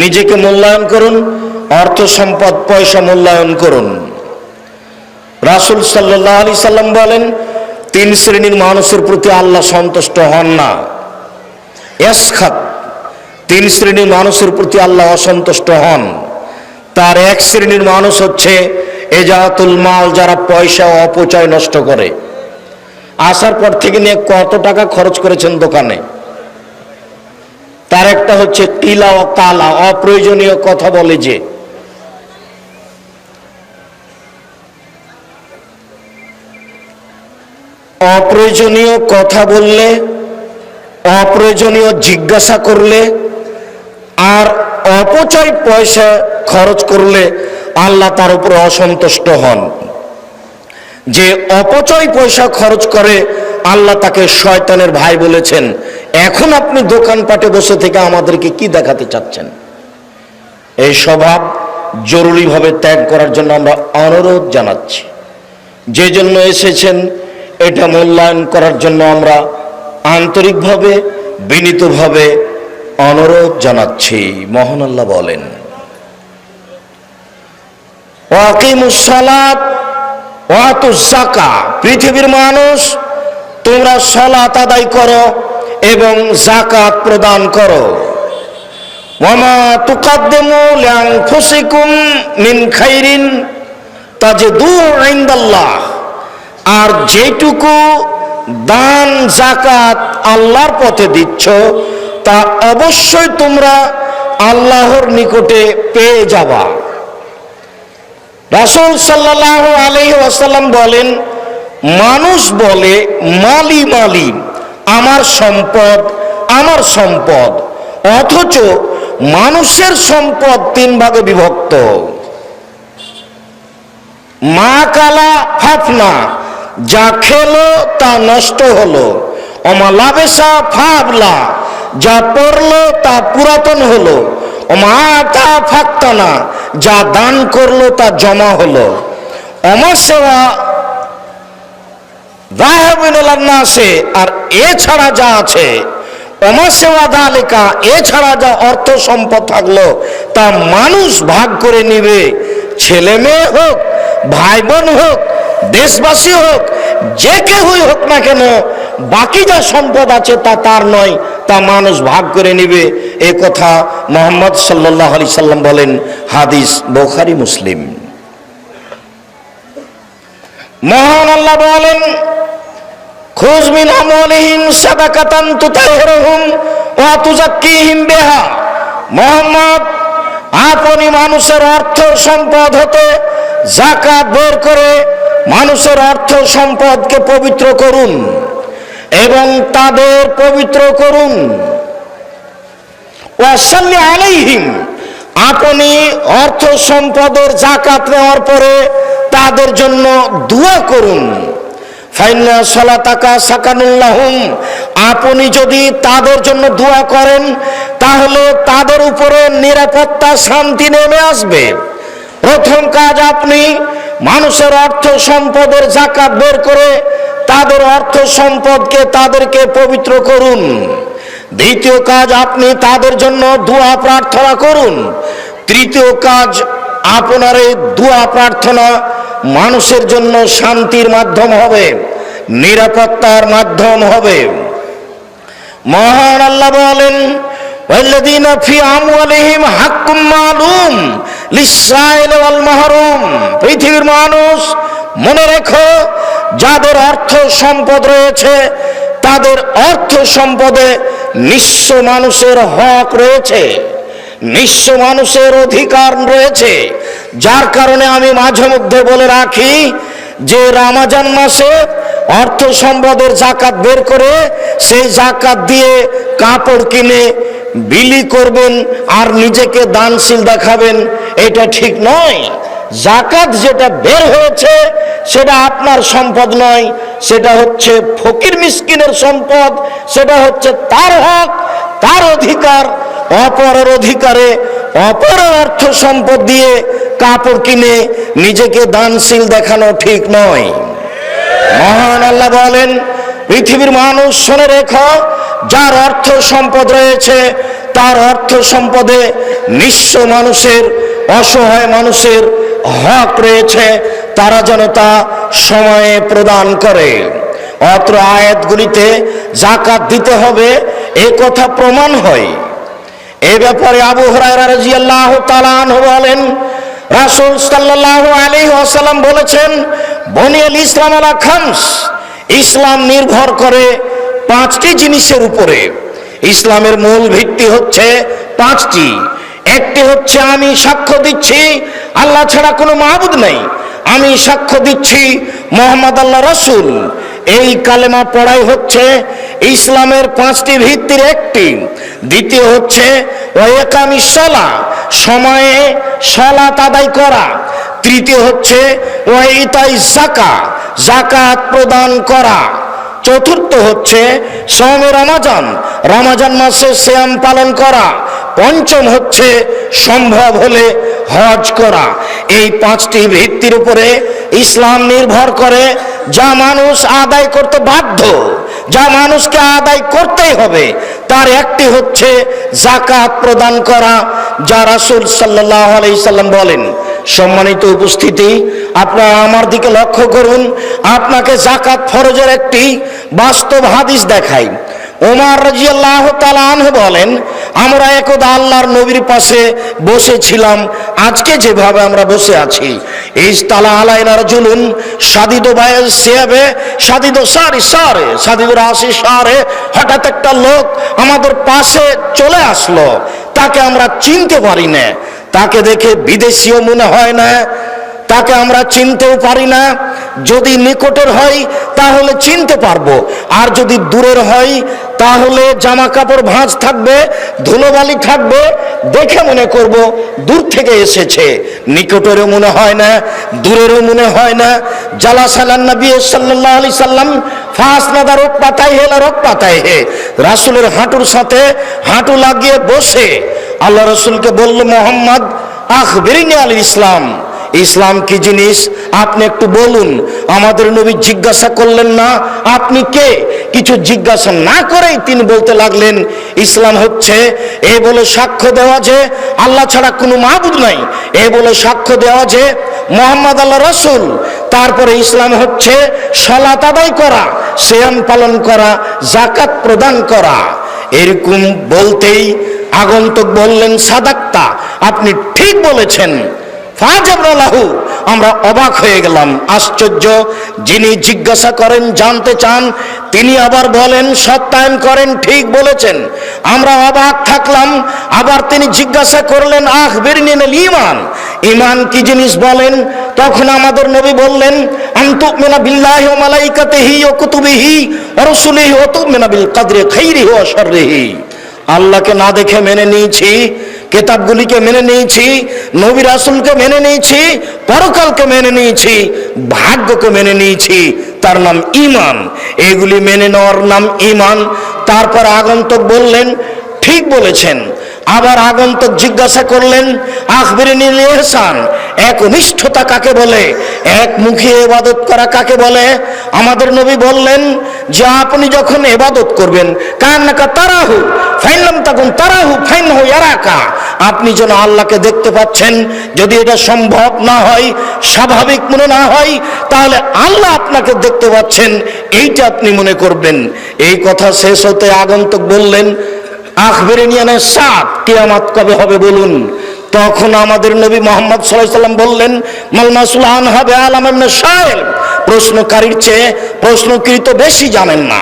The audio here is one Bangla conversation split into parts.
নিজেকে মূল্যায়ন করুন, অর্থ সম্পদ, পয়সা মূল্যায়ন করুন। রাসুল সাল্লাহ আলি সাল্লাম বলেন, তিন শ্রেণির মানুষের প্রতি আল্লাহ সন্তুষ্ট হন না। এসখাত তিন শ্রেণির মানুষের প্রতি আল্লাহ অসন্তুষ্ট হন। তার এক শ্রেণির মানুষ হচ্ছে এজাতুল মাল, যারা পয়সা অপচয় নষ্ট করে। আসার পর থেকে নিয়ে কত টাকা খরচ করেছেন দোকানে? তার একটা হচ্ছে তিলা ও কালা অপ্রয়োজনীয় কথা বলে যে। অপ্রয়োজনীয় কথা বললে, অপ্রয়োজনীয় জিজ্ঞাসা করলে, আর অপচয় পয়সা খরচ করলে আল্লাহ তার উপর অসন্তুষ্ট হন। যে অপচয় পয়সা খরচ করে আল্লাহ তাকে শয়তানের ভাই বলেছেন, এখন আপনি দোকানপাটে বসে থেকে আমাদেরকে কি দেখাতে চাচ্ছেন? এই স্বভাব জরুরিভাবে ত্যাগ করার জন্য আমরা অনুরোধ জানাচ্ছি। যে জন্য এসেছেন, এটা মূল্যায়ন করার জন্য আমরা আন্তরিকভাবে, বিনীতভাবে অনুরোধ জানাচ্ছি। মহান আল্লাহ বলেন ওয়াকিমুসালাত ওয়াতুজাকা পৃথিবীর মানুষ তোমরা সলাত আদায় করো এবং জাকাত প্রদান করো। ওয়ামা তুকাদ্দিমু লিআনফুসিকুম মিন খাইরিন তাজিদু ইনদাল্লাহ। আর যেটুকু দান জাকাত আল্লাহর পথে দিচ্ছ, তা অবশ্যই তোমরা আল্লাহর নিকটে পেয়ে যাবা। রাসূল সাল্লাল্লাহু আলাইহি ওয়াসাল্লাম বলেন মানুষ বলে মালি মালি, আমার সম্পদ আমার সম্পদ। অথচ মানুষের সম্পদ তিন ভাগে বিভক্ত। মা কালা ফাফনা, যা খেলো তা নষ্ট হলো। অমালাবেশা ফাবলা, যা পড়ল তা পুরাতন হলো। অমাতা ফাক্তানা, যা দান করল তা জমা হলো। অমাসেওয়া আছে আর এছাড়া যা আছে অমাসেওয়া দালেকা এছাড়া যা অর্থ সম্পদ থাকল, তা মানুষ ভাগ করে নিবে। ছেলে মেয়ে হোক ভাই বোন হোক, দেশবাসী হোক, যে কেউই হোক না কেন, বাকি যা সম্পদ আছে তা তার নয়, তা মানুষ ভাগ করে নিবে। এ কথা মোহাম্মদ সাল্লাহ আলি সাল্লাম বলেন, হাদিস বোখারি মুসলিম। মহান আল্লাহ বলেন, খুজ মিন আমলিহিম সাদাকাতান তুতাহিরুহুম ওয়া তুজাক্কিহিম বিহা। মোহাম্মদ, আপনি মানুষের অর্থ সম্পদ হতে জাকাত বের করে মানুষের অর্থ সম্পদকে পবিত্র করুন এবং তাদের পবিত্র করুন। আপনি অর্থ সম্পদের জাকাত নেওয়ার পরে তাদের জন্য দোয়া করুন। আপনি যদি তাদের জন্য দোয়া করেন, তাহলে তাদের উপরে নিরাপত্তা, শান্তি নেমে আসবে। প্রথম কাজ আপনি মানুষের অর্থ সম্পদের জাকাত বের করে তাদের অর্থ সম্পদকে তাদেরকে পবিত্র করুন। দ্বিতীয় কাজ আপনি তাদের জন্য দোয়া প্রার্থনা করুন। তৃতীয় কাজ আপনার এই দোয়া প্রার্থনা মানুষের জন্য শান্তির মাধ্যম হবে, নিরাপত্তার মাধ্যম হবে। মহান আল্লাহ বলেন পৃথিবীর মানুষ, মনে রেখো, যাদের অর্থ সম্পদ রয়েছে, তাদের অর্থ সম্পদে নিঃস্ব মানুষের হক রয়েছে। নিঃস্ব মানুষের অধিকার রয়েছে। যার কারণে আমি মাঝে মধ্যে বলে রাখি যে রামাজান মাসে অর্থ সম্পদের জাকাত বের করে সেই জাকাত দিয়ে কাপড় কিনে বিলি করবেন আর নিজেকে দানশীল দেখাবেন, এটা ঠিক নয়। জাকাত যেটা বের হয়েছে সেটা আপনার সম্পদ নয়, সেটা হচ্ছে ফকির মিসকিনের সম্পদ, সেটা হচ্ছে তার হক, তার অধিকার অপরের অধিকারে অপরের অর্থ সম্পদ দিয়ে কাপড় কিনে নিজেকে দানশীল দেখানো ঠিক নয়। মহান আল্লাহ বলেন, পৃথিবীর মানুষ শুনে রেখো, যার অর্থ সম্পদ রয়েছে, তার অর্থ সম্পদে নিঃস্ব মানুষের, অসহায় মানুষের হক রয়েছে, তারা যেন তা সময়ে প্রদান করে। অত্র আয়াতগুলিতে জাকাত দিতে হবে, এ কথা প্রমাণ হয়। এ ব্যাপারে আবু হরাইরা রাদিয়াল্লাহু তাআলা আনহু বলেন, রাসূল সাল্লাল্লাহু আলাইহি ওয়াসাল্লাম বলেছেন বনিয়াল ইসলাম আলা খামস ইসলাম নির্ভর করে পাঁচটি জিনিসের উপরে। ইসলামের মূল ভিত্তি হচ্ছে পাঁচটি। একটি হচ্ছে আমি সাক্ষ্য দিচ্ছি, আল্লাহ ছাড়া কোনো মাহবুদ নেই। আমি সাক্ষ্য দিচ্ছি মোহাম্মদ আল্লাহ রসুল। এই কালেমা পড়াই হচ্ছে ইসলামের পাঁচটি ভিত্তির একটি। দ্বিতীয় হচ্ছে ওয়েকামি সলা, সময়ে সলাত আদায় করা। তৃতীয় হচ্ছে, ওয়াইতাই জাকা জাকাত প্রদান করা। চতুর্থ হচ্ছে সৌমে রমাজান রমাজান মাসে শ্যাম পালন করা। পঞ্চম হচ্ছে, সম্ভব হলে হজ করা। এই পাঁচটি ভিত্তির উপরে ইসলাম নির্ভর করে যা মানুষ আদায় করতে বাধ্য, যা মানুষকে আদায় করতেই হবে, তার একটি হচ্ছে জাকাত প্রদান করা, যা রাসূল সাল্লাল্লাহু আলাইহি সাল্লাম বলেন। সম্মানিত উপস্থিতি, আপনারা আমার দিকে লক্ষ্য করুন, আপনাকে জাকাত ফরজের একটি বাস্তব হাদিস দেখাই। ওমর রাজিয়াল্লাহ আনহু বলেন, আমরা একদা আল্লাহর নবীর পাশে বসেছিলাম, আজকে যেভাবে আমরা বসে আছি এই তালা আলাইনার জুলুন সাদিদ বায়ের সেবে সাদিদ সারি সারে সাদিদ রাশি সারে, হঠাৎ একটা লোক আমাদের পাশে চলে আসলো। তাকে আমরা চিনতে পারি না। তাকে দেখে বিদেশিও মনে হয় না। তাকে আমরা চিনতেও পারি না। যদি নিকটের হয়, তাহলে চিনতে পারব। আর যদি দূরের হয়, তাহলে জামা কাপড় ভাঁজ থাকবে, ধুলোবালি থাকবে, দেখে মনে করব দূর থেকে এসেছে। নিকটেরও মনে হয় না, দূরেরও মনে হয় না। জালা সালান নবী সাল্লাহ আলি সাল্লাম ফাঁস নাদা রোগ পাতায় হে রোগ পাতায় হে। রাসুলের হাঁটুর সাথে হাঁটু লাগিয়ে বসে আল্লাহ রসুলকে বলল, মোহাম্মদ আখ বেরিনি আল ইসলাম ইসলাম কি জিনিস? আপনি একটু বলুন। আমাদের নবী জিজ্ঞাসা করলেন না, আপনি কে? কিছু জিজ্ঞাসা না করেই তিনি বলতে লাগলেন, ইসলাম হচ্ছে, এ বলে সাক্ষ্য দেওয়া যে, আল্লাহ ছাড়া কোনো মাহবুদ নাই। এ বলে সাক্ষ্য দেওয়া যে, মোহাম্মদ আল্লাহ রসুল, তারপরে ইসলাম হচ্ছে সলাত আদায় করা শ্যাম পালন করা জাকাত প্রদান করা। এরকম বলতেই আগন্তুক বললেন সাদাক্তা, আপনি ঠিক বলেছেন। আমরা অবাক হয়ে গেলাম। আশ্চর্য, যিনি জিজ্ঞাসা করেন, জানতে চান, তিনি আবার বলেন, সত্যায়ন করেন, ঠিক বলেছেন। আমরা অবাক থাকলাম, আবার তিনি জিজ্ঞাসা করলেন আখ বেরিনিন ইমান? ইমান কি জিনিস বলেন? তখন আমাদের নবী বললেন কুতুবিহি কদরি আল্লাহকে না দেখে মেনে নিয়েছি কেতাবগুলিকে মেনে নিয়েছি, নবী রাসুলকে মেনে নিয়েছি, পরকালকে মেনে নিয়েছি, ভাগ্যকে মেনে নিয়েছি, তার নাম ইমান এগুলি মেনে নেওয়ার নাম ইমান তারপর আগন্তক বললেন, ঠিক বলেছেন। আবার আগন্তক জিজ্ঞাসা করলেন, আখবিরিনী ইহসান একনিষ্ঠতা কাকে বলে? এক মুখে এবাদত করা কাকে বলে? আমাদের নবী বললেন যে, আপনি যখন এবাদত করবেন কান্নাকা তারাহু ফাইনলাম তখন তারাহু, ফাইন আপনি যেন আল্লাহকে দেখতে পাচ্ছেন, যদি এটা সম্ভব না হয়, স্বাভাবিক মনে না হয়, তাহলে আল্লাহ আপনাকে দেখতে পাচ্ছেন, এইটা আপনি মনে করবেন। এই কথা শেষ হতে আগন্তক বললেন কবে হবে বলুন। তখন আমাদের নবী বললেন সাহেব প্রশ্নকারীর চেয়ে প্রশ্নকৃত বেশি জানেন না।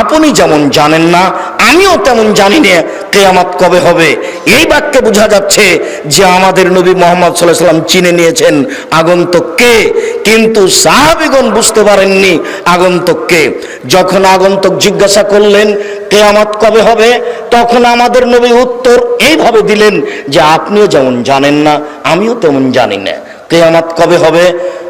আপনি যেমন জানেন না, আমিও তেমন জানি না কেয়ামাত কবে হবে। এই বাক্যে বোঝা যাচ্ছে যে আমাদের নবী মোহাম্মদ সাল্লাহ সাল্লাম চিনে নিয়েছেন আগন্তককে কিন্তু সাহাবিগণ বুঝতে পারেননি আগন্তককে যখন আগন্তক জিজ্ঞাসা করলেন, কেয়ামত কবে হবে? তখন আমাদের নবী উত্তর এইভাবে দিলেন যে আপনিও যেমন জানেন না, আমিও তেমন জানি না। কেয়ামত কবে হবে?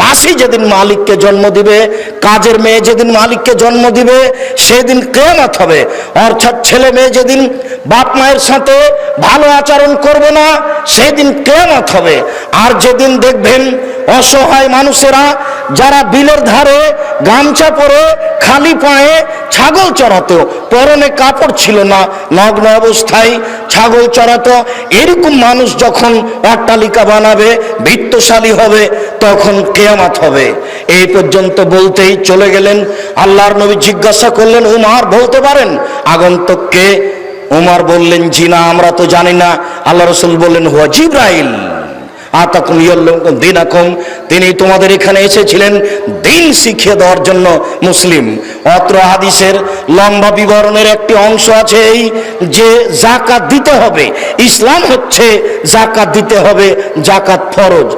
দাসী যেদিন মালিককে জন্ম দিবে, কাজের মেয়ে যেদিন মালিককে জন্ম দিবে, সেদিন কেয়ামত হবে। অর্থাৎ ছেলে মেয়ে যেদিন বাপ মায়ের সাথে ভালো আচরণ করবে না, সেদিন কেয়ামত হবে। আর যেদিন দেখবেন অসহায় মানুষেরা যারা বিলের ধারে গামছা পরে খালি পায়ে ছাগল চড়াতো, পরনে কাপড় ছিল না, নগ্ন অবস্থায় ছাগল চড়াতো, এরকম মানুষ যখন অট্টালিকা বানাবে, বৃত্তশালী হবে তখন কেয়ামাত হবে। এই পর্যন্ত বলতেই চলে গেলেন। আল্লাহর নবী জিজ্ঞাসা করলেন, উমার, বলতে পারেন? আগন্তককে উমার বললেন, জি না, আমরা তো জানি না। আল্লাহ রসুল বললেন, হুয়া জিব্রাইল। তিনি তোমাদের এখানে এসেছিলেন দিন শিখিয়ে দেওয়ার জন্য মুসলিম। অত্র হাদিসের লম্বা বিবরণের একটি অংশ আছে এই যে জাকাত দিতে হবে। ইসলাম হচ্ছে জাকাত দিতে হবে জাকাত ফরজ।